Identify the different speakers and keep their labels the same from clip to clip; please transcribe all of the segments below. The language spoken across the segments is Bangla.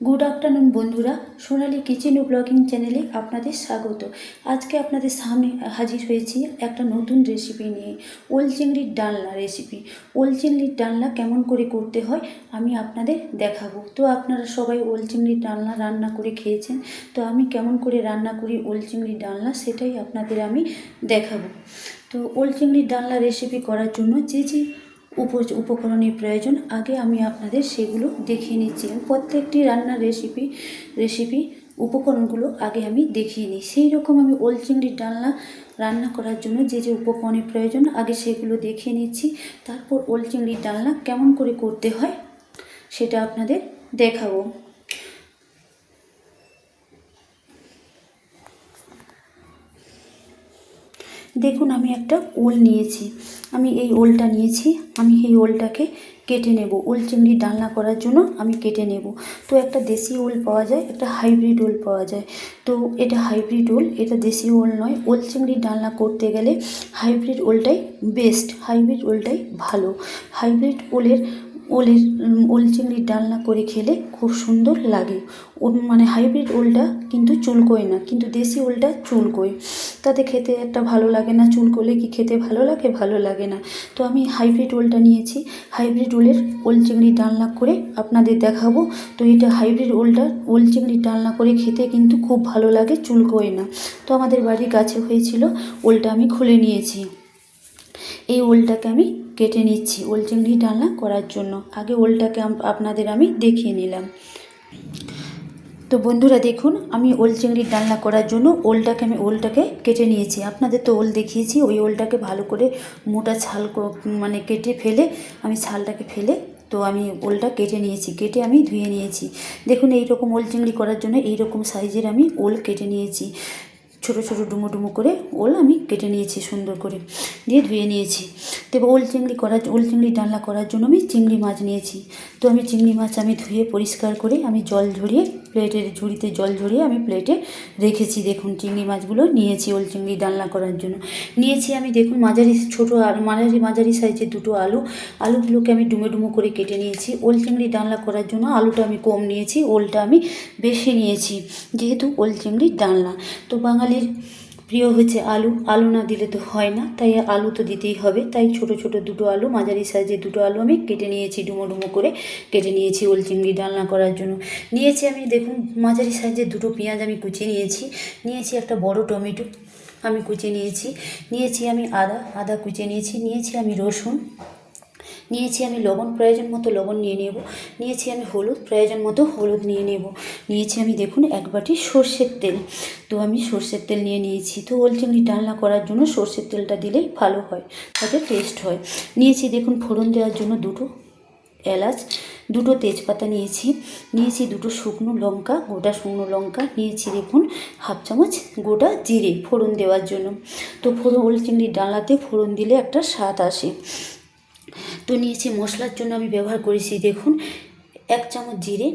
Speaker 1: গুড আফটারনুন বন্ধুরা। সোনালি কিচেন ও ব্লগিং চ্যানেলে আপনাদের স্বাগত। আজকে আপনাদের সামনে হাজির হয়েছি একটা নতুন রেসিপি নিয়ে, ওল চিংড়ির ডালনা রেসিপি ওল চিংড়ির ডালনা কেমন করে করতে হয় আমি আপনাদের দেখাবো। তো আপনারা সবাই ওল চিংড়ির ডালনা রান্না করে খেয়েছেন, তো আমি কেমন করে রান্না করি ওল চিংড়ির ডালনা সেটাই আপনাদের আমি দেখাবো। তো ওল চিংড়ির ডালনা রেসিপি করার জন্য যে যে উপকরণের প্রয়োজন। আগে আমি আপনাদের সেগুলো দেখিয়ে নিচ্ছি। প্রত্যেকটি রান্নার রেসিপি রেসিপি উপকরণগুলো আগে আমি দেখিয়ে নিই। সেই রকম আমি ওল চিংড়ির ডালনা রান্না করার জন্য যে যে উপকরণের প্রয়োজন, আগে সেগুলো দেখিয়ে নিচ্ছি। তারপর ওল চিংড়ির ডালনা কেমন করে করতে হয়, সেটা আপনাদের দেখাবো। দেখুন, আমি একটা ওল নিয়েছি। আমি এই ওলটা নিয়েছি। আমি এই ওলটাকে কেটে নেব। ওল চিংড়ি ডালনা করার জন্য আমি কেটে নেব। তো একটা দেশি ওল পাওয়া যায়, একটা হাইব্রিড ওল পাওয়া যায়। তো এটা হাইব্রিড ওল, এটা দেশি ওল নয়। ওল চিংড়ি ডালনা করতে গেলে হাইব্রিড ওলটাই বেস্ট। হাইব্রিড ওলটাই ভালো। হাইব্রিড ওলের ওলের ওল চিংড়ির ডালনা করে খেলে খুব সুন্দর লাগে। মানে হাইব্রিড ওলটা কিন্তু চুলকোয় না, কিন্তু দেশি ওলটা চুলকোয় তাতে খেতে একটা ভালো লাগে না, চুলকোলে কি খেতে ভালো লাগে? ভালো লাগে না। তো আমি হাইব্রিড ওলটা নিয়েছি। হাইব্রিড ওলের ওল চিংড়ি ডালনা করে আপনাদের দেখাবো। তো এটা হাইব্রিড ওলটা ওল চিংড়ি ডালনা করে খেতে কিন্তু খুব ভালো লাগে চুলকোয় না। তো আমাদের বাড়ির গাছে হয়েছিল ওলটা আমি খুলে নিয়েছি। এই ওলটাকে আমি কেটে নিচ্ছি ওল চিংড়ি ডালনা করার জন্য। আগে ওলটাকে আপনাদের আমি দেখিয়ে নিলাম। তো বন্ধুরা দেখুন, আমি ওল চিংড়ির ডালনা করার জন্য ওলটাকে আমি ওলটাকে কেটে নিয়েছি। আপনাদের তো ওল দেখিয়েছি, ওই ওলটাকে ভালো করে মোটা ছাল মানে কেটে ফেলে, আমি ছালটাকে ফেলে তো আমি ওলটা কেটে নিয়েছি, কেটে আমি ধুয়ে নিয়েছি। দেখুন এই রকম ওল চিংড়ি করার জন্য এই রকম সাইজের আমি ওল কেটে নিয়েছি। ছোট ছোট, ডুমো ডুমো করে ওল আমি কেটে নিয়েছি সুন্দর করে, দিয়ে ধুয়ে নিয়েছি। তো ওল চিংড়ি করার ওল চিংড়ি ডালনা করার জন্য আমি চিংড়ি মাছ নিয়েছি। তো আমি চিংড়ি মাছ আমি ধুয়ে পরিষ্কার করে আমি জল ঝরিয়ে প্লেটের ঝুড়িতে জল ঝরিয়ে আমি প্লেটে রেখেছি। দেখুন, চিংড়ি মাছগুলো নিয়েছি ওল চিংড়ি ডালনা করার জন্য। নিয়েছি আমি, দেখুন, মাঝারি ছোটো আলু, মাঝারি মাঝারি সাইজের দুটো আলু। আলুগুলোকে আমি ডুমে ডুমো করে কেটে নিয়েছি। ওল চিংড়ি ডালনা করার জন্য আলুটা আমি কম নিয়েছি, ওলটা আমি বেশি নিয়েছি, যেহেতু ওল চিংড়ির ডালনা তো বাঙালির প্রিয় হচ্ছে আলু। আলু না দিলে তো হয় না, তাই আলু তো দিতেই হবে। তাই ছোট ছোট দুটো আলু, মাঝারি সাইজে দুটো আলু আমি কেটে নিয়েছি, ডুমো ডুমো করে কেটে নিয়েছি ওল চিংড়ি ডালনা করার জন্য। নিয়েছি আমি, দেখুন, মাঝারি সাইজে দুটো পেঁয়াজ আমি কুচিয়ে নিয়েছি। নিয়েছি একটা বড় টমেটো আমি কুচিয়ে নিয়েছি। নিয়েছি আমি আদা আদা কুচিয়ে নিয়েছি। নিয়েছি আমি রসুন। নিয়েছি আমি লবণ, প্রয়োজন মতো লবণ নিয়ে নেব। নিয়েছি আমি হলুদ, প্রয়োজন মতো হলুদ নিয়ে নেব। নিয়েছি আমি দেখুন এক বাটি সর্ষের তেল। তো আমি সর্ষের তেল নিয়ে নিয়েছি। তো ওল চিংড়ি ডালনা করার জন্য সর্ষের তেলটা দিলেই ভালো হয়, তাতে টেস্ট হয়। নিয়েছি দেখুন ফোড়ন দেওয়ার জন্য দুটো এলাচ, দুটো তেজপাতা নিয়েছি। নিয়েছি দুটো শুকনো লঙ্কা, গোটা শুকনো লঙ্কা। নিয়েছি দেখুন হাফ চামচ গোটা জিরে ফোড়ন দেওয়ার জন্য। তো ফোড়ন ওল চিংড়ির ডালাতে ফোড়ন দিলে একটা স্বাদ আসে। তো নিয়েছি মশলার জন্য আমি ব্যবহার করেছি, দেখুন, এক চামচ জিরে,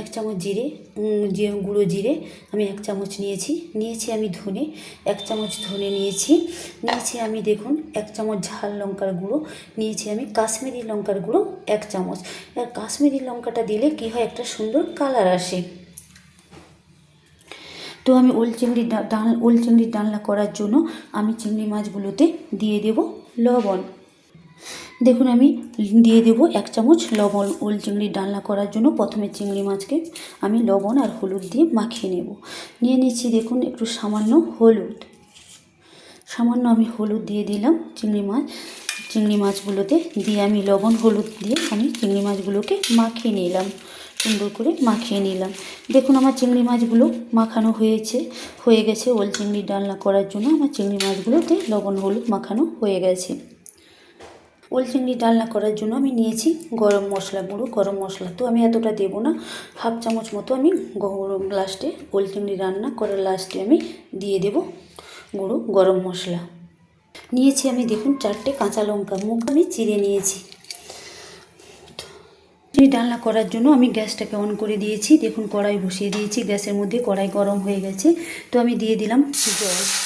Speaker 1: এক চামচ জিরে গুঁড়ো জিরে আমি এক চামচ নিয়েছি নিয়েছি আমি ধনে, এক চামচ ধনে নিয়েছি নিয়েছি আমি, দেখুন, এক চামচ ঝাল লঙ্কার গুঁড়ো, নিয়েছি আমি কাশ্মীরি লঙ্কার গুঁড়ো, এক চামচ। আর কাশ্মীরি লঙ্কাটা দিলে কি হয়, একটা সুন্দর কালার আসে। তো আমি ওল চিংড়ি ডাল, ওল চিংড়ির ডালনা করার জন্য আমি চিংড়ি মাছগুলোতে দিয়ে দেব লবণ। দেখুন আমি দিয়ে দেব এক চামচ লবণ, ওল চিংড়ি ডালনা করার জন্য প্রথমে চিংড়ি মাছকে আমি লবণ আর হলুদ দিয়ে মাখিয়ে নেব। নিয়ে নিচ্ছি দেখুন একটু সামান্য হলুদ। সামান্য আমি হলুদ দিয়ে দিলাম চিংড়ি মাছ, চিংড়ি মাছগুলোতে দিয়ে আমি লবণ, হলুদ দিয়ে আমি চিংড়ি মাছগুলোকে মাখিয়ে নিলাম। সুন্দর করে মাখিয়ে নিলাম। দেখুন আমার চিংড়ি মাছগুলো মাখানো হয়েছে, হয়ে গেছে। ওল চিংড়ি ডালনা করার জন্য আমার চিংড়ি মাছগুলোতে লবণ, হলুদ মাখানো হয়ে গেছে। ওল চিংড়ি ডালনা করার জন্য আমি নিয়েছি গরম মশলা গুঁড়ো। গরম মশলা তো আমি এতটা দেবো না। হাফ চামচ মতো আমি গরম লাস্টে ওল চিংড়ি রান্না করার লাস্টে আমি দিয়ে দেব গুঁড়ো গরম মশলা। নিয়েছি আমি দেখুন চারটে কাঁচা লঙ্কা মুখ আমি চিড়ে নিয়েছি। চিংড়ি ডালনা করার জন্য আমি গ্যাসটাকে অন করে দিয়েছি। দেখুন কড়াই বসিয়ে দিয়েছি, গ্যাসের মধ্যে কড়াই গরম হয়ে গেছে। তো আমি দিয়ে দিলাম জল।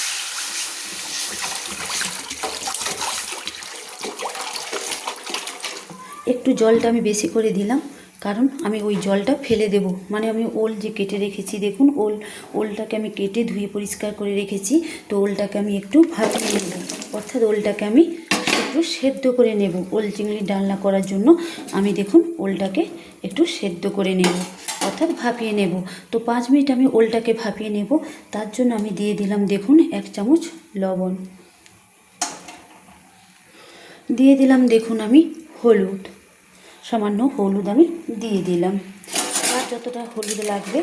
Speaker 1: একটু জলটা আমি বেশি করে দিলাম, কারণ আমি ওই জলটা ফেলে দেব। মানে আমি ওল যে কেটে রেখেছি, দেখুন ওল, ওলটাকে আমি কেটে ধুয়ে পরিষ্কার করে রেখেছি, তো ওলটাকে আমি একটু ভাপিয়ে নেব। অর্থাৎ ওলটাকে আমি একটু সেদ্ধ করে নেব। ওল চিংড়ি ডালনা করার জন্য আমি দেখুন ওলটাকে একটু সেদ্ধ করে নেব, অর্থাৎ ভাপিয়ে নেব। তো পাঁচ মিনিট আমি ওলটাকে ভাপিয়ে নেব, তার জন্য আমি দিয়ে দিলাম দেখুন এক চামচ লবণ। দিয়ে দিলাম দেখুন আমি হলুদ। সামান্য হলুদ আমি দিয়ে দিলাম। আর যতটা হলুদ লাগবে,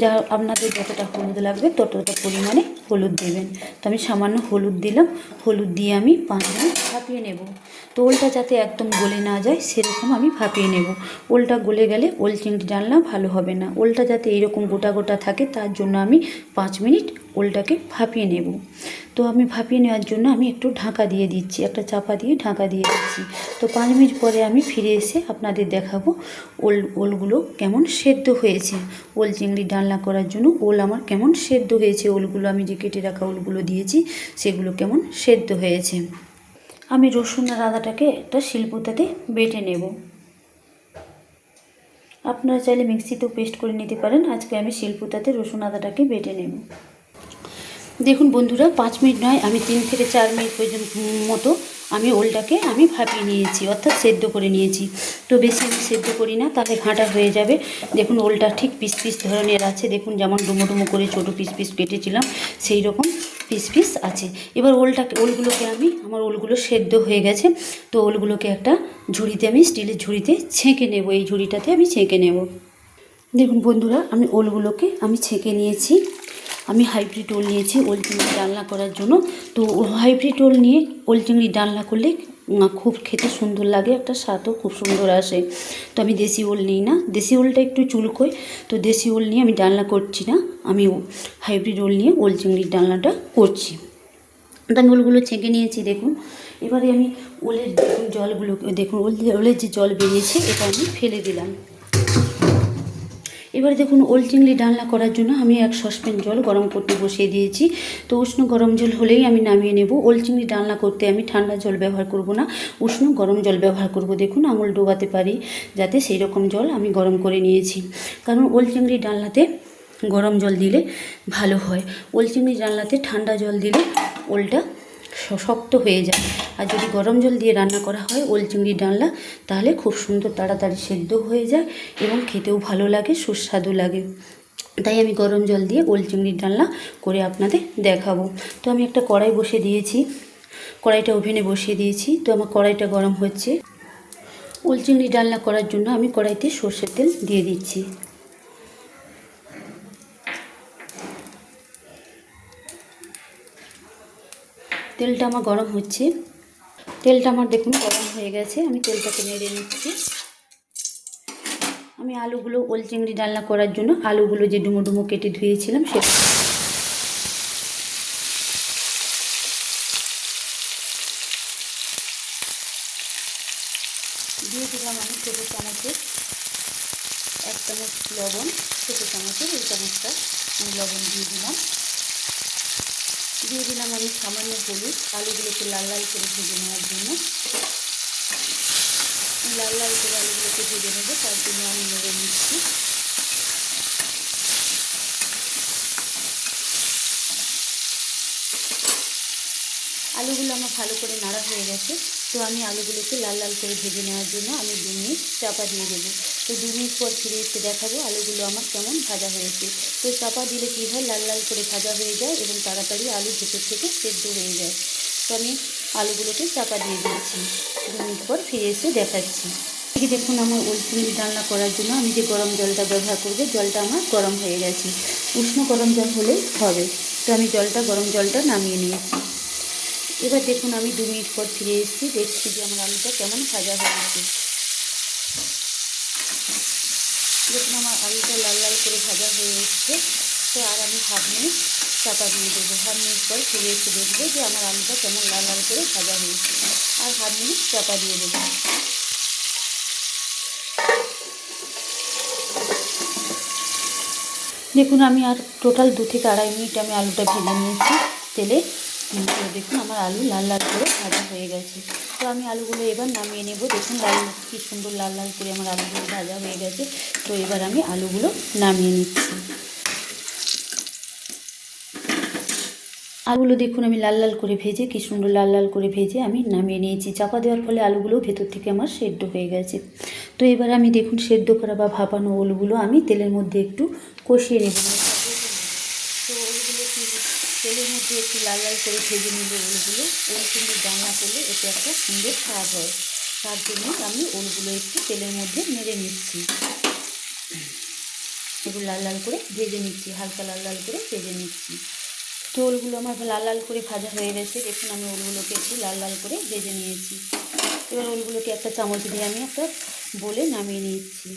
Speaker 1: যা আপনাদের যতটা হলুদ লাগবে, ততটা পরিমাণে হলুদ দেবেন। তো আমি সামান্য হলুদ দিলাম। হলুদ দিয়ে আমি পাঁচ মিনিট ভাপিয়ে নেব। তো ওলটা যাতে একদম গলে না যায়, সেরকম আমি ভাপিয়ে নেব। ওলটা গলে গেলে ওল চিংড়ি ডালনা ভালো হবে না। ওলটা যাতে এরকম গোটা গোটা থাকে, তার জন্য আমি পাঁচ মিনিট ওলটাকে ভাপিয়ে নেব। তো আমি ভাপিয়ে নেওয়ার জন্য আমি একটু ঢাকা দিয়ে দিচ্ছি, একটা চাপা দিয়ে ঢাকা দিয়ে দিচ্ছি। তো পাঁচ মিনিট পরে আমি ফিরে এসে আপনাদের দেখাবো ওল, ওলগুলো কেমন সেদ্ধ হয়েছে। ওল চিংড়ি ডালনা করার জন্য ওল আমার কেমন সেদ্ধ হয়েছে, ওলগুলো আমি যে কেটে রাখা ওলগুলো দিয়েছি সেগুলো কেমন সেদ্ধ হয়েছে। আমি রসুন আর আদাটাকে একটা শিলপুতাতে বেটে নেব। আপনারা চাইলে মিক্সিতেও পেস্ট করে নিতে পারেন, আজকে আমি শিলপুতাতে রসুন আদাটাকে বেটে নেব। দেখুন বন্ধুরা, পাঁচ মিনিট নয়, আমি তিন থেকে চার মিনিট পর্যন্ত মতো আমি ওলটাকে আমি ভাপিয়ে নিয়েছি, অর্থাৎ সেদ্ধ করে নিয়েছি। তো বেশি আমি সেদ্ধ করি না, তাহলে ঘাঁটা হয়ে যাবে। দেখুন ওলটা ঠিক পিস পিস ধরনের আছে, দেখুন যেমন ডুমো ডুমো করে ছোটো পিস পিস কেটেছিলাম, সেই রকম পিস পিস আছে। এবার ওলটাকে ওলগুলোকে আমি, আমার ওলগুলো সেদ্ধ হয়ে গেছে, তো ওলগুলোকে একটা ঝুড়িতে আমি, স্টিলের ঝুড়িতে ছেঁকে নেব, এই ঝুড়িটাতে আমি ছেঁকে নেব। দেখুন বন্ধুরা, আমি ওলগুলোকে আমি ছেঁকে নিয়েছি। আমি হাইব্রিড ওল নিয়েছি, ওল চিংড়ি ডালনা করার জন্য। তো হাইব্রিড ওল নিয়ে ওল চিংড়ি ডালনা করলে খুব খেতে সুন্দর লাগে, একটা স্বাদও খুব সুন্দর আসে। তো আমি দেশি ওল নিই না। দেশি ওলটা একটু চুলকোয়, তো দেশি ওল নিয়ে আমি ডালনা করছি না। আমি হাইব্রিড ওল নিয়ে ওল চিংড়ির ডালনাটা করছি। তো আমি ওলগুলো ছেঁকে নিয়েছি, দেখুন। এবারে আমি ওলের জলগুলো, দেখুন, ওল ওলের যে জল বেরিয়েছে, এটা আমি ফেলে দিলাম। এবারে দেখুন ওল চিংড়ি ডালনা করার জন্য আমি এক সসপ্যান জল গরম করতে বসিয়ে দিয়েছি। তো উষ্ণ গরম জল হলেই আমি নামিয়ে নেব। ওল চিংড়ি ডালনা করতে আমি ঠান্ডা জল ব্যবহার করব না। উষ্ণ গরম জল ব্যবহার করব। দেখুন আঙুল ডোবাতে পারি যাতে সেই রকম জল আমি গরম করে নিয়েছি। কারণ ওল চিংড়ি ডালনাতে গরম জল দিলে ভালো হয়। ওল চিংড়ি ডালনাতে ঠান্ডা জল দিলে ওলটা শক্ত হয়ে যায়। আর যদি গরম জল দিয়ে রান্না করা হয়, ওল চিংড়ি ডালনা, তাহলে খুব সুন্দর তাড়াতাড়ি সেদ্ধ হয়ে যায় এবং খেতেও ভালো লাগে, সুস্বাদু লাগে। তাই আমি গরম জল দিয়ে ওল চিংড়ির ডালনা করে আপনাদের দেখাবো। তো আমি একটা কড়াই বসে দিয়েছি। কড়াইটা ওভেনে বসিয়ে দিয়েছি। তো আমার কড়াইটা গরম হচ্ছে। ওল চিংড়ি ডালনা করার জন্য আমি কড়াইতে সর্ষের তেল দিয়ে দিচ্ছি। তেলটা আমার গরম হচ্ছে। তেলটা আমার দেখুন গরম হয়ে গেছে, আমি তেলটাকে নেড়ে নিচ্ছি। আমি আলুগুলো ওল চিংড়ি ডালনা করার জন্য আলুগুলো যে ডুমো ডুমো কেটে ধুয়েছিলাম সেটা দিয়ে দিলাম আমি ছোটো চামচের এক চামচ লবণ, ছোটো চামচের এই চামচটা আমি লবণ দিয়ে দিলাম। দিলাম আমি সামান্য হলুদ। আলুগুলোকে লাল লাল করে ভেজে নেওয়ার জন্য। লাল লাল করে আলুগুলোকে ভেজে নেব, তার জন্য আমি নেড়ে নিচ্ছি। আলুগুলো আমার ভালো করে নাড়া হয়ে গেছে। তো আমি আলুগুলোকে লাল লাল করে ভেজে নেওয়ার জন্য আমি দু মিনিট চাপা দিয়ে দেবো। তো দু মিনিট পর ফিরে এসে দেখাবো আলুগুলো আমার কেমন ভাজা হয়েছে। তো চাপা দিলে কী হয়? লাল লাল করে ভাজা হয়ে যায় এবং তাড়াতাড়ি আলু ভেতর থেকে সেদ্ধ হয়ে যায়। তো আমি আলুগুলোকে চাপা দিয়ে দিয়েছি। দু মিনিট পর ফিরে এসে দেখাচ্ছি। এদিকে দেখুন আমার চিংড়ি ডালনা করার জন্য আমি যে গরম জলটা ব্যবহার করব, জলটা আমার গরম হয়ে গেছে। উষ্ণ গরম জল হলেই হবে। তো আমি জলটা, গরম জলটা নামিয়ে নিয়েছি। এবার দেখুন আমি দু মিনিট পর ফিরে এসেছি, দেখছি যে আমার আলুটা কেমন ভাজা হয়েছে দেখুন আমার আলুটা লাল লাল করে ভাজা হয়ে এসছে। তো আর আমি হাফ মিনিট চাপা দিয়ে দেবো। হাফ মিনিট পর ফিরে এসে দেখব যে আমার আলুটা কেমন লাল লাল করে ভাজা হয়েছে। আর হাফ মিনিট চাপা দিয়ে দেবো। দেখুন আমি আর টোটাল দু থেকে আড়াই মিনিট আমি আলুটা ভেজে নিয়েছি তেলে। উম, তো দেখুন আমার আলু লাল লাল করে ভাজা হয়ে গেছে। তো আমি আলুগুলো এবার নামিয়ে নেব। দেখুন লাল কী সুন্দর লাল লাল করে আমার আলুগুলো ভাজা হয়ে গেছে। তো এবার আমি আলুগুলো নামিয়ে নিচ্ছি। আলুগুলো দেখুন আমি লাল লাল করে ভেজে কী সুন্দর লাল লাল করে ভেজে আমি নামিয়ে নিয়েছি। চাপা দেওয়ার ফলে আলুগুলো ভেতর থেকে আমার সেদ্ধ হয়ে গেছে। তো এবার আমি দেখুন সেদ্ধ করা বা ভাপানো ওলগুলো আমি তেলের মধ্যে একটু কষিয়ে নেব তো ওলগুলো কি মধ্যে একটু লাল লাল করে ভেজে নিলে ওলগুলো। ওল কিন্তু রান্না করলে এতে একটা সুন্দর স্বাদ হয়। তার জন্য আমি ওলগুলো একটু তেলের মধ্যে নেড়ে নিচ্ছি। একটু লাল লাল করে ভেজে নিচ্ছি, হালকা লাল লাল করে ভেজে নিচ্ছি। তো ওলগুলো আমার লাল লাল করে ভাজা হয়ে গেছে। দেখুন আমি ওলগুলোকে একটু লাল লাল করে ভেজে নিয়েছি। এবার ওলগুলোকে একটা চামচ দিয়ে আমি একটা বলে নামিয়ে নিচ্ছি।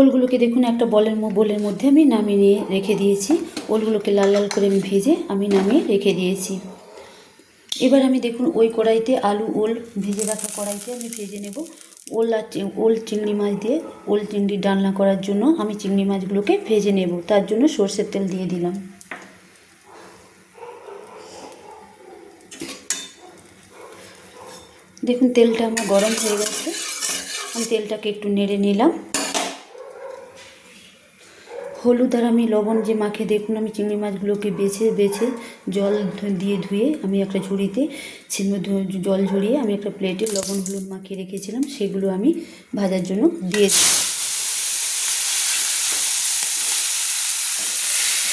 Speaker 1: ওলগুলোকে দেখুন, একটা বলের বোলের মধ্যে আমি নামিয়ে নিয়ে রেখে দিয়েছি। ওলগুলোকে লাল লাল করে আমি ভেজে আমি নামিয়ে রেখে দিয়েছি। এবার আমি দেখুন, ওই কড়াইতে আলু, ওল, ভেজে রাখা কড়াইতে আমি ভেজে নেব। ওল আর ওল চিংড়ি মাছ দিয়ে, ওল চিংড়ি ডালনা করার জন্য আমি চিংড়ি মাছগুলোকে ভেজে নেব। তার জন্য সর্ষের তেল দিয়ে দিলাম। দেখুন, তেলটা আমার গরম হয়ে গেছে। আমি তেলটাকে একটু নেড়ে নিলাম। হলুদ আর আমি লবণ যে মাখে দেখুন আমি চিংড়ি মাছগুলোকে বেছে বেছে জল দিয়ে ধুয়ে আমি একটা ঝুড়িতে জল ঝরিয়ে আমি একটা প্লেটে লবণ, হলুদ মাখিয়ে রেখেছিলাম, সেগুলো আমি ভাজার জন্য দিয়ে দিই।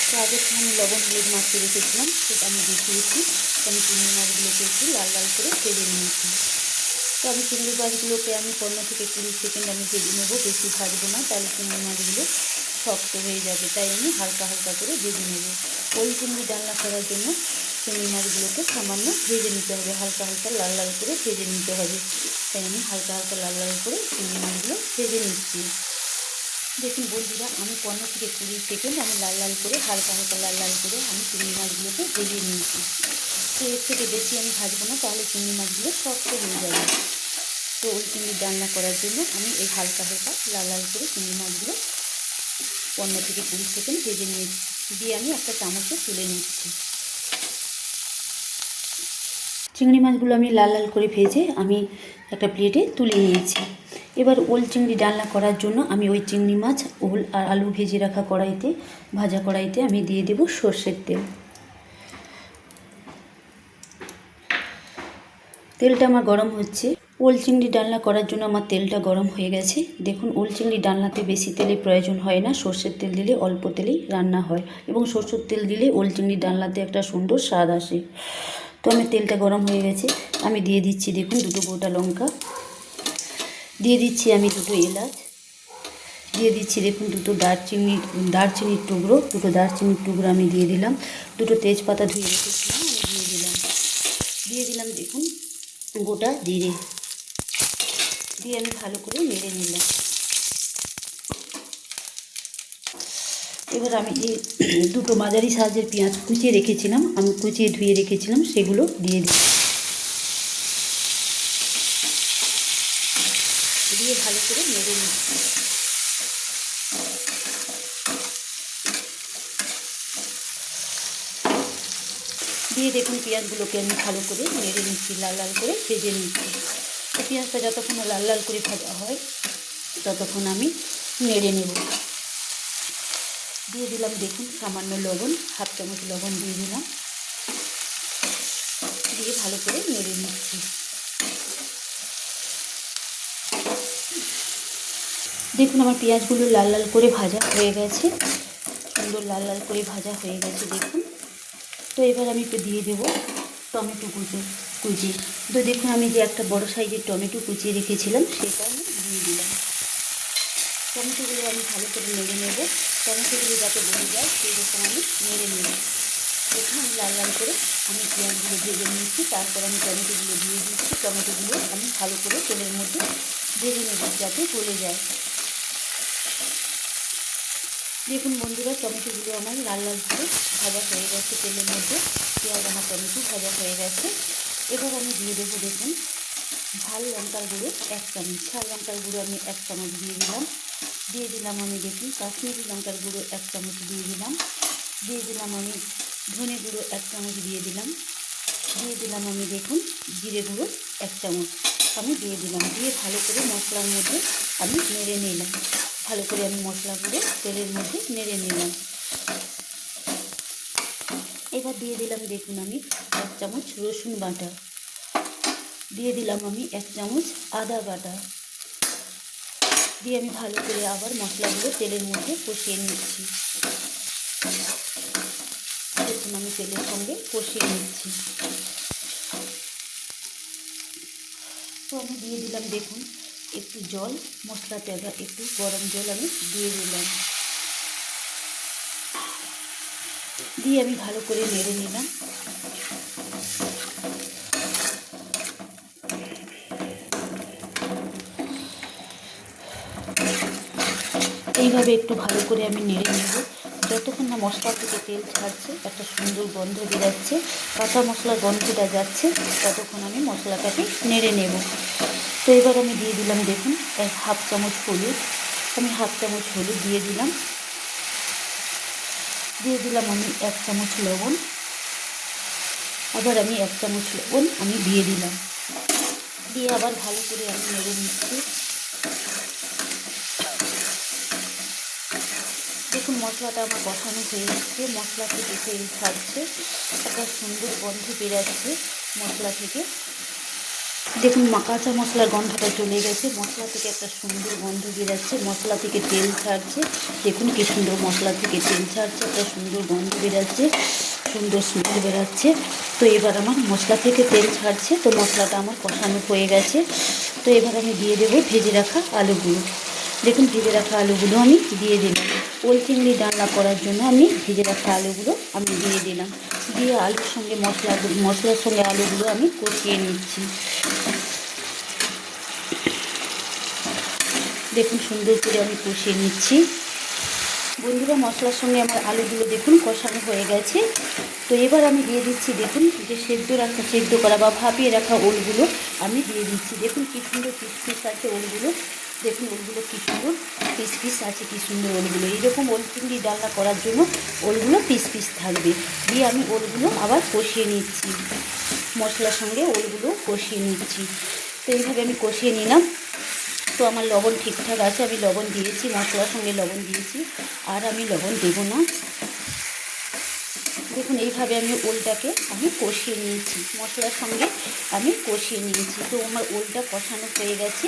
Speaker 1: তো আগে থেকে আমি লবণ, হলুদ মাখিয়ে রেখেছিলাম, সেটা আমি দেখিয়েছি আমি চিংড়ি মাছগুলোকে একটু লাল লাল করে ভেজে নিয়েছি তো আমি চিংড়ি মাছগুলোকে আমি পনেরো থেকে কুড়ি সেকেন্ড আমি ভেজে নেব, বেশি ভাজবো না, তাহলে চিংড়ি মাছগুলো শক্ত হয়ে যাবে, তাই আমি হালকা হালকা করে ভেজে নেব। ওই চিংড়ি ডালনা করার জন্য চিংড়ি মাছগুলোকে সামান্য ভেজে নিতে হবে, হালকা হালকা লাল লাল করে ভেজে নিতে হবে। তাই আমি হালকা হালকা লাল লাল করে চিংড়ি মাছগুলো ভেজে নিচ্ছি। দেখুন বন্ধুরা, আমি পনেরো থেকে কুড়ি সেকেন্ড আমি লাল লাল করে, হালকা হালকা লাল লাল করে আমি চিংড়ি মাছগুলোকে ভেজে নিয়েছি। তো এর থেকে বেশি আমি ভাজবো না, তাহলে চিংড়ি মাছগুলো শক্ত হয়ে যাবে। তো ওই চিংড়ি রান্না করার জন্য আমি এই হালকা হালকা লাল লাল করে চিংড়ি মাছগুলো পনেরো থেকে কুড়ি সেকেন্ড ভেজে নিয়েছি দিয়ে আমি একটা চামচে তুলে নিচ্ছি। চিংড়ি মাছগুলো আমি লাল লাল করে ভেজে আমি একটা প্লেটে তুলে নিয়েছি। এবার ওল চিংড়ি ডালনা করার জন্য আমি ওই চিংড়ি মাছ, ওল আর আলু ভেজে রাখা কড়াইতে, ভাজা কড়াইতে আমি দিয়ে দেব সর্ষের তেল। তেলটা আমার গরম হচ্ছে। ওল চিংড়ি ডালনা করার জন্য আমার তেলটা গরম হয়ে গেছে। দেখুন, ওল চিংড়ি ডালনাতে বেশি তেলের প্রয়োজন হয় না। সর্ষের তেল দিলে অল্প তেলেই রান্না হয় এবং সর্ষের তেল দিলে ওল চিংড়ি ডালনাতে একটা সুন্দর স্বাদ আসে। তো আমার তেলটা গরম হয়ে গেছে। আমি দিয়ে দিচ্ছি, দেখুন, দুটো গোটা লঙ্কা। দিয়ে দিচ্ছি আমি দুটো এলাচ। দিয়ে দিচ্ছি, দেখুন, দুটো দারচিনি, দারচিনির টুকরো। দুটো দারচিনির টুকরো আমি দিয়ে দিলাম। দুটো তেজপাতা ধুয়ে রেখেছিলাম আমি দিয়ে দিলাম। দিয়ে দিলাম, দেখুন, গোটা জিরে। দিয়ে আমি ভালো করে নেড়ে নিলাম। এবার আমি যে দুটো মাঝারি সাইজের পেঁয়াজ কুচিয়ে রেখেছিলাম, আমি কুচিয়ে ধুয়ে রেখেছিলাম, সেগুলো দিয়ে দিলাম। দিয়ে ভালো করে নেড়ে নিচ্ছি দিয়ে দেখুন পেঁয়াজগুলোকে আমি ভালো করে নেড়ে নিচ্ছি, লাল লাল করে ভেজে নিচ্ছি। পেঁয়াজটা যতক্ষণ লাল লাল করে ভাজা হয়, ততক্ষণ আমি নেড়ে নেব। দিয়ে দিলাম দেখুন সামান্য লবণ, হাফ চামচ লবণ দিয়ে দিলাম। দিয়ে ভালো করে নেড়ে নিচ্ছি। দেখুন আমার পেঁয়াজগুলো লাল লাল করে ভাজা হয়ে গেছে। সুন্দর লাল লাল করে ভাজা হয়ে গেছে দেখুন। তো এবার আমি একটু দিয়ে দেবো। টমেটো কুচি কুচি। তো দেখুন, আমি যে একটা বড় সাইজের টমেটো কুচিয়ে রেখেছিলাম, সেটা আমি দিয়ে দিলাম। টমেটোগুলো আমি ভালো করে নেড়ে নেব। টমেটোগুলো যাতে বনে যায়, সেই রকম আমি নেড়ে নেব। দেখুন আমি লাল লাল করে আমি পেঁয়াজগুলো ভেজে নিয়েছি। তারপর আমি টমেটোগুলো দিয়ে দিচ্ছি। টমেটোগুলো আমি ভালো করে তেলের মধ্যে ভেজে নেব, যাতে গলে যায়। দেখুন বন্ধুরা, টমেটোগুলো আমার লাল লাল করে ভাজা হয়ে গেছে তেলের মধ্যে, পেঁয়াজ আমার টমেটো ভাজা হয়ে গেছে। এবার আমি দিয়ে দেবো দেখুন, ঝাল লঙ্কার গুঁড়ো এক চামচ। ঝাল লঙ্কার গুঁড়ো আমি এক চামচ দিয়ে দিলাম। দিয়ে দিলাম আমি দেখুন কাশ্মীরি লঙ্কার গুঁড়ো এক চামচ দিয়ে দিলাম। দিয়ে দিলাম আমি ধনে গুঁড়ো এক চামচ দিয়ে দিলাম। দিয়ে দিলাম আমি দেখুন জিরে গুঁড়ো এক চামচ। আমি দিয়ে দিলাম। দিয়ে ভালো করে মশলার মধ্যে আমি নেড়ে নিলাম। ভালো করে আমি মশলা করে তেলের মধ্যে নেড়ে নিলাম। এবার দিয়ে দিলাম দেখুন আমি এক চামচ রসুন বাটা। দিয়ে দিলাম আমি এক চামচ আদা বাটা। দিয়ে আমি ভালো করে আবার মশলাগুলো তেলের মধ্যে কষিয়ে নিচ্ছি। দেখুন আমি তেলের সঙ্গে কষিয়ে নিচ্ছি। তো আমি দিয়ে দিলাম দেখুন একটু জল মশলাতে আবার একটু গরম জল আমি দিয়ে দিলাম। দিয়ে আমি ভালো করে নেড়ে নিলাম। এইভাবে একটু ভালো করে আমি নেড়ে নেব। যতক্ষণ না মশলা থেকে তেল ছাড়ছে, একটা সুন্দর গন্ধ বেরাচ্ছে, কাঁচা মশলার গন্ধটা যাচ্ছে, ততক্ষণ আমি মশলাটাকে নেড়ে নেব। তো এবার আমি দিয়ে দিলাম, দেখুন, এক হাফ চামচ হলুদ। আমি হাফ চামচ হলুদ দিয়ে দিলাম। দিয়ে দিলাম আমি এক চামচ লবণ। আবার আমি এক চামচ লবণ আমি দিয়ে দিলাম। দিয়ে আবার ভালো করে আমি নেড়ে নিচ্ছি। দেখুন, মশলাটা আমার কষানো হয়ে যাচ্ছে মশলা থেকে ছাড়ছে। একটা সুন্দর গন্ধ বেরাচ্ছে মশলা থেকে। দেখুন কাঁচা মশলার গন্ধটা চলে গেছে। মশলা থেকে একটা সুন্দর গন্ধ বেরাচ্ছে মশলা থেকে তেল ছাড়ছে। দেখুন কি সুন্দর মশলা থেকে তেল ছাড়ছে, একটা সুন্দর গন্ধ বেরাচ্ছে সুন্দর স্মেল বেরাচ্ছে তো এবার আমার মশলা থেকে তেল ছাড়ছে, তো মশলাটা আমার কষানো হয়ে গেছে। তো এবার আমি দিয়ে দেবো ভেজে রাখা আলুগুলো। দেখুন ভেজে রাখা আলুগুলো আমি দিয়ে দিলাম। ওল চিংড়ি ডালনা করার জন্য আমি ভেজে রাখা আলুগুলো আমি দিয়ে দিলাম। দিয়ে আলুর সঙ্গে মশলা, মশলার সঙ্গে আলুগুলো আমি কষিয়ে নিচ্ছি। দেখুন সুন্দর করে আমি কষিয়ে নিচ্ছি। বন্ধুরা, মশলার সঙ্গে আমার আলুগুলো দেখুন কষানো হয়ে গেছে। তো এবার আমি দিয়ে দিচ্ছি, দেখুন যে সেদ্ধ রাখা, সেদ্ধ করা বা ভাপিয়ে রাখা ওলগুলো আমি দিয়ে দিচ্ছি। দেখুন কী সুন্দর পিস আছে ওলগুলো দেখুন ওলগুলো কী সুন্দর পিস পিস আছে, কী সুন্দর ওলগুলো। এইরকম ওল চিংড়ি ডালনা করার জন্য ওলগুলো পিস পিস থাকবে। দিয়ে আমি ওলগুলো আবার কষিয়ে নিচ্ছি। মশলার সঙ্গে ওলগুলো কষিয়ে নিচ্ছি। তো এইভাবে আমি কষিয়ে নিলাম। তো আমার লবণ ঠিকঠাক আছে, আমি লবণ দিয়েছি, মশলার সঙ্গে লবণ দিয়েছি। আর আমি লবণ দেবো না। দেখুন, এইভাবে আমি ওলটাকে আমি কষিয়ে নিয়েছি। মশলার সঙ্গে আমি কষিয়ে নিয়েছি। তো আমার ওলটা কষানো হয়ে গেছে।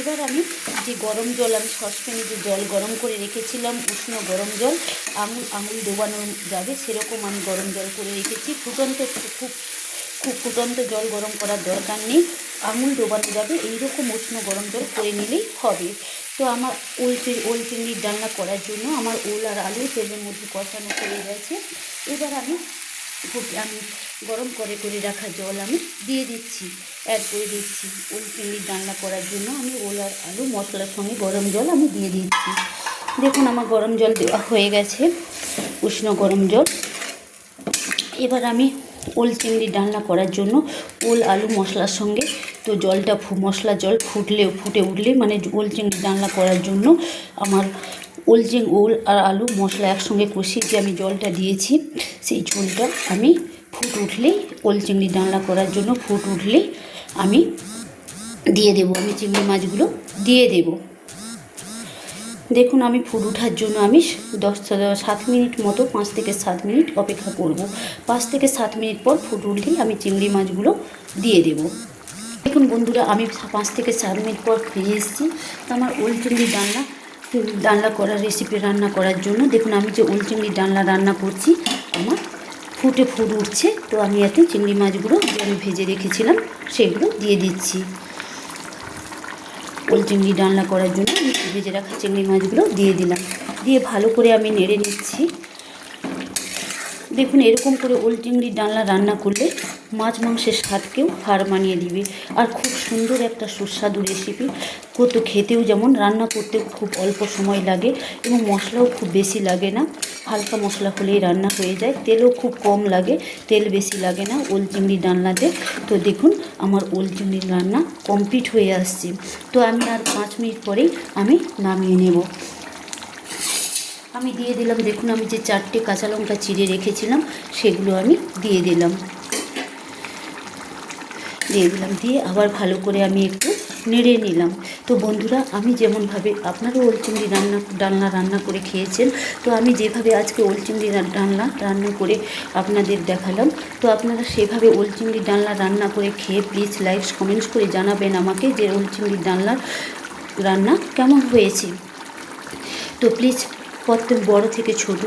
Speaker 1: এবার আমি যে গরম জল, আমি সসপ্যানে যে জল গরম করে রেখেছিলাম, উষ্ণ গরম জল, আঙুল আঙুল ডোবানো যাবে, সেরকম আমি গরম জল করে রেখেছি। ফুটন্ত খুব খুব ফুটন্ত জল গরম করার দরকার নেই। আঙুল ডোবানো যাবে, এইরকম উষ্ণ গরম জল করে নিলেই হবে। তো আমার ওল ওল চিংড়ির ডালনা করার জন্য আমার ওল আর আলু তেলের মধ্যে কষানো হয়ে গেছে। এবার আমি আমি গরম করে করে রাখা জল আমি দিয়ে দিচ্ছি। অ্যাড করে দিচ্ছি। ওল চিংড়ির ডালনা করার জন্য আমি ওল আর আলু, মশলার সঙ্গে গরম জল আমি দিয়ে দিচ্ছি। দেখুন আমার গরম জল দেওয়া হয়ে গেছে, উষ্ণ গরম জল। এবার আমি ওল চিংড়ি ডালনা করার জন্য ওল আলু, মশলার সঙ্গে তো জলটা মশলা জল ফুটলে ফুটে উঠলে মানে ওল চিংড়ি ডালনা করার জন্য আমার ওল চিং ওল আর আলু মশলা একসঙ্গে কষিয়ে যে আমি জলটা দিয়েছি, সেই ঝোলটা আমি ফুট উঠলেই, ওল চিংড়ি ডালনা করার জন্য ফুট উঠলেই আমি দিয়ে দেবো, আমি চিংড়ি মাছগুলো দিয়ে দেবো। দেখুন আমি ফুট ওঠার জন্য আমি দশ সাত মিনিট মতো, পাঁচ থেকে সাত মিনিট অপেক্ষা করব। পাঁচ থেকে সাত মিনিট পর ফুট উঠলেই আমি চিংড়ি মাছগুলো দিয়ে দেব। দেখুন বন্ধুরা, আমি পাঁচ থেকে সাত মিনিট পর ফিরে এসেছি। আমার ওল চিংড়ি ডালনা ডালনা করার রেসিপি রান্না করার জন্য। দেখুন, আমি যে ওল চিংড়ি ডালনা রান্না করছি, আমার ফুটে ফুট উঠছে। তো আমি এতে চিংড়ি মাছগুলো যে আমি ভেজে রেখেছিলাম, সেগুলো দিয়ে দিচ্ছি। ওল চিংড়ি ডালনা করার জন্য ভেজে রাখা চিংড়ি মাছগুলো দিয়ে দিলাম। দিয়ে ভালো করে আমি নেড়ে নিচ্ছি। দেখুন, এরকম করে ওল চিংড়ির ডালনা রান্না করলে মাছ মাংসের স্বাদকেও হার মানিয়ে দিবে। আর খুব সুন্দর একটা সুস্বাদু রেসিপি কত খেতেও যেমন রান্না করতে খুব অল্প সময় লাগে এবং মশলাও খুব বেশি লাগে না। হালকা মশলা হলেই রান্না হয়ে যায়। তেলও খুব কম লাগে, তেল বেশি লাগে না ওল চিংড়ি ডালনাতে। তো দেখুন, আমার ওল চিংড়ির রান্না কমপ্লিট হয়ে আসছে। তো আমি আর পাঁচ মিনিট পরেই আমি নামিয়ে নেব। আমি দিয়ে দিলাম, দেখুন আমি যে চারটে কাঁচা লঙ্কা চিড়ে রেখেছিলাম, সেগুলো আমি দিয়ে দিলাম। দিয়ে দিলাম, দিয়ে আবার ভালো করে আমি একটু নেড়ে নিলাম। তো বন্ধুরা, আমি যেমনভাবে আপনারাও ওল চিংড়ি রান্না, ডালনা রান্না করে খেয়েছেন, তো আমি যেভাবে আজকে ওল চিংড়ি ডালনা রান্না করে আপনাদের দেখালাম, তো আপনারা সেভাবে ওল চিংড়ি ডালনা রান্না করে খেয়ে প্লিজ লাইকস কমেন্টস করে জানাবেন আমাকে যে ওল চিংড়ি ডালনার রান্না কেমন হয়েছে। তো প্লিজ প্রত্যেক বড় থেকে ছোট,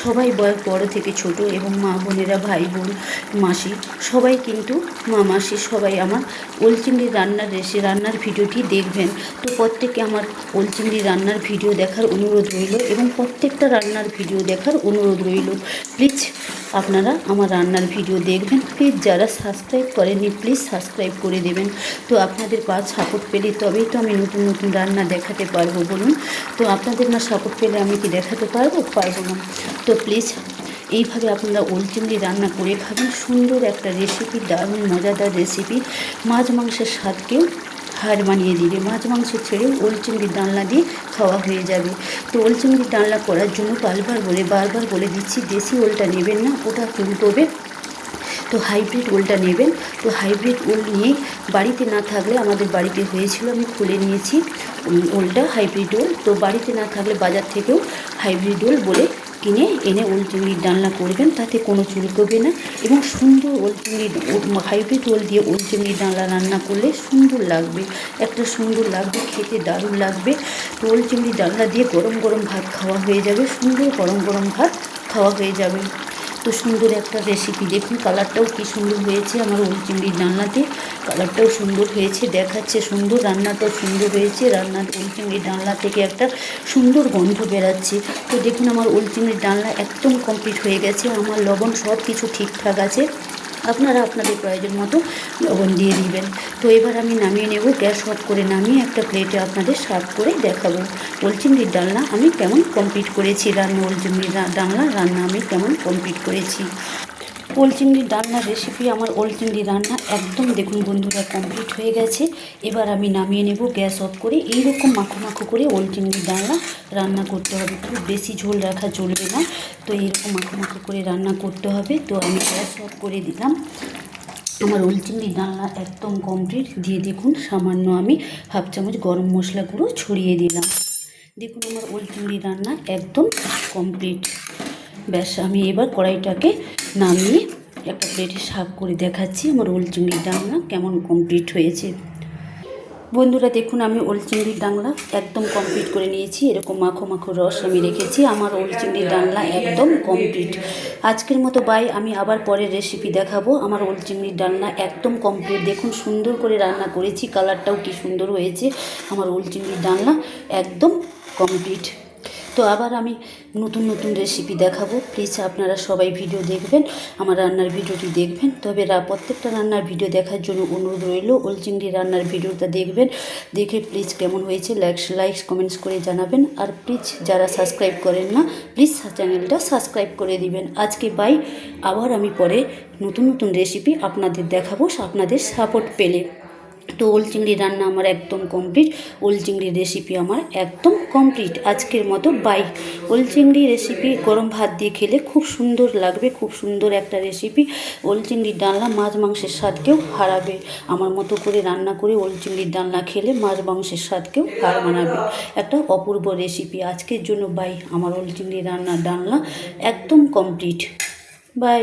Speaker 1: সবাই বয়স বড় থেকে ছোট এবং মা বোনেরা ভাই বোন, মাসি, সবাই কিন্তু মা, মাসি সবাই আমার ওলচিংড়ি রান্নার রেসি, রান্নার ভিডিওটি দেখবেন। তো প্রত্যেকে আমার ওলচিংড়ি রান্নার ভিডিও দেখার অনুরোধ রইল এবং প্রত্যেকটা রান্নার ভিডিও দেখার অনুরোধ রইল। প্লিজ আপনারা আমার রান্নার ভিডিও দেখবেন। প্লিজ যারা সাবস্ক্রাইব করেনি প্লিজ সাবস্ক্রাইব করে দেবেন। তো আপনাদের পা সাপোর্ট পেলে তবেই তো আমি নতুন নতুন রান্না দেখাতে পারব বলুন। তো আপনাদের না সাপোর্ট পেলে আমি কি দেখাতে পারব? পারব না। তো প্লিজ এইভাবে আপনারা ওল চিংড়ি রান্না করে খাবেন। সুন্দর একটা রেসিপি দারুণ, মজাদার রেসিপি মাছ, মাংসের স্বাদকেও হার মানিয়ে দিবে মাছ মাংস ছেড়ে ওল চিংড়ির ডালনা দিয়ে খাওয়া হয়ে যাবে। তো ওল চিংড়ির ডালনা করার জন্য বারবার বলে বারবার বলে দিচ্ছি, দেশি ওলটা নেবেন না, ওটা ফুলকবে তো হাইব্রিড ওলটা নেবেন। তো হাইব্রিড ওল নিয়ে বাড়িতে না থাকলে আমাদের বাড়িতে হয়েছিল, আমি খুলে নিয়েছি ওলটা হাইব্রিড ওল। তো বাড়িতে না থাকলে বাজার থেকেও হাইব্রিড ওল বলে কিনে এনে ওল চিংড়ির ডালনা করবেন, তাতে কোনো চুল চুলকবে না এবং সুন্দর ওল চিংড়ির হাইব্রিড ওল দিয়ে ওল চিংড়ির ডালনা রান্না করলে সুন্দর লাগবে, একটা সুন্দর লাগবে, খেতে দারুণ লাগবে। ওল চিংড়ির ডালনা দিয়ে গরম গরম ভাত খাওয়া হয়ে যাবে, সুন্দর গরম গরম ভাত খাওয়া হয়ে যাবে। সুন্দর একটা রেসিপি দেখুন কালারটাও কি সুন্দর হয়েছে আমার ওল চিংড়ির ডালনাতে। কালারটাও সুন্দর হয়েছে, দেখাচ্ছে সুন্দর, রান্নাটাও সুন্দর হয়েছে। রান্নার ওল চিংড়ির ডালনা থেকে একটা সুন্দর গন্ধ বেরাচ্ছে। তো দেখুন, আমার ওল চিংড়ির ডালনা একদম কমপ্লিট হয়ে গেছে। আমার লবণ সব কিছু ঠিকঠাক আছে। আপনারা আপনাদের প্রয়োজন মতো লবণ দিয়ে দিবেন। তো এবার আমি নামিয়ে নেব, গ্যাস অফ করে নামিয়ে একটা প্লেটে আপনাদের সার্ভ করে দেখাবো। ওল চিংড়ির ডালনা আমি কেমন কমপ্লিট করেছি? রান্না ওলচিমড়ির ডালনা রান্না আমি কেমন কমপ্লিট করেছি? ওল চিংড়ির ডালনার রেসিপি আমার ওল চিংড়ি রান্না একদম দেখুন বন্ধুরা কমপ্লিট হয়ে গেছে। এবার আমি নামিয়ে নেব, গ্যাস অফ করে এইরকম মাখো মাখো করে ওল চিংড়ির ডালনা রান্না করতে হবে। খুব বেশি ঝোল রাখা চলবে না, তো এইরকম মাখো মাখো করে রান্না করতে হবে। তো আমি গ্যাস অফ করে দিলাম। আমার ওল চিংড়ি ডালনা একদম কমপ্লিট দিয়ে দেখুন সামান্য আমি হাফ চামচ গরম মশলা গুঁড়ো ছড়িয়ে দিলাম। দেখুন আমার ওল চিংড়ি রান্না একদম কমপ্লিট ব্যাস, আমি এবার কড়াইটাকে নামিয়ে একটা প্লেটে সার্ভ করে দেখাচ্ছি। আমার ওল চিংড়ির ডালনা কেমন কমপ্লিট হয়েছে। বন্ধুরা, দেখুন, আমি ওল চিংড়ির ডাংলা একদম কমপ্লিট করে নিয়েছি। এরকম মাখো মাখো রস আমি রেখেছি। আমার ওল চিংড়ির ডাংলা একদম কমপ্লিট আজকের মতো বাই আমি আবার পরের রেসিপি দেখাবো। আমার ওল চিংড়ির ডালনা একদম কমপ্লিট দেখুন, সুন্দর করে রান্না করেছি। কালারটাও কি সুন্দর হয়েছে। আমার ওল চিংড়ির ডালনা একদম কমপ্লিট তো আবার আমি নতুন নতুন রেসিপি দেখাবো। প্লিজ আপনারা সবাই ভিডিও দেখবেন, আমার রান্নার ভিডিওটি দেখবেন। তবে প্রত্যেকটা রান্নার ভিডিও দেখার জন্য অনুরোধ রইল ওল চিংড়ি রান্নার ভিডিওটা দেখবেন। দেখে প্লিজ কেমন হয়েছে লাইকস লাইকস কমেন্টস করে জানাবেন। আর প্লিজ যারা সাবস্ক্রাইব করেন না প্লিজ চ্যানেলটা সাবস্ক্রাইব করে দিবেন। আজকে বাই আবার আমি পরে নতুন নতুন রেসিপি আপনাদের দেখাবো, আপনাদের সাপোর্ট পেলে। তো ওল চিংড়ি রান্না আমার একদম কমপ্লিট ওল চিংড়ির রেসিপি আমার একদম কমপ্লিট আজকের মতো বাই ওল চিংড়ি রেসিপি গরম ভাত দিয়ে খেলে খুব সুন্দর লাগবে, খুব সুন্দর একটা রেসিপি ওল চিংড়ির ডালনা মাছ মাংসের স্বাদকেও হারাবে। আমার মতো করে রান্না করে ওল চিংড়ির ডালনা খেলে মাছ মাংসের স্বাদকেও হার মানাবে। একটা অপূর্ব রেসিপি আজকের জন্য বাই আমার ওল চিংড়ি রান্নার ডালনা একদম কমপ্লিট বাই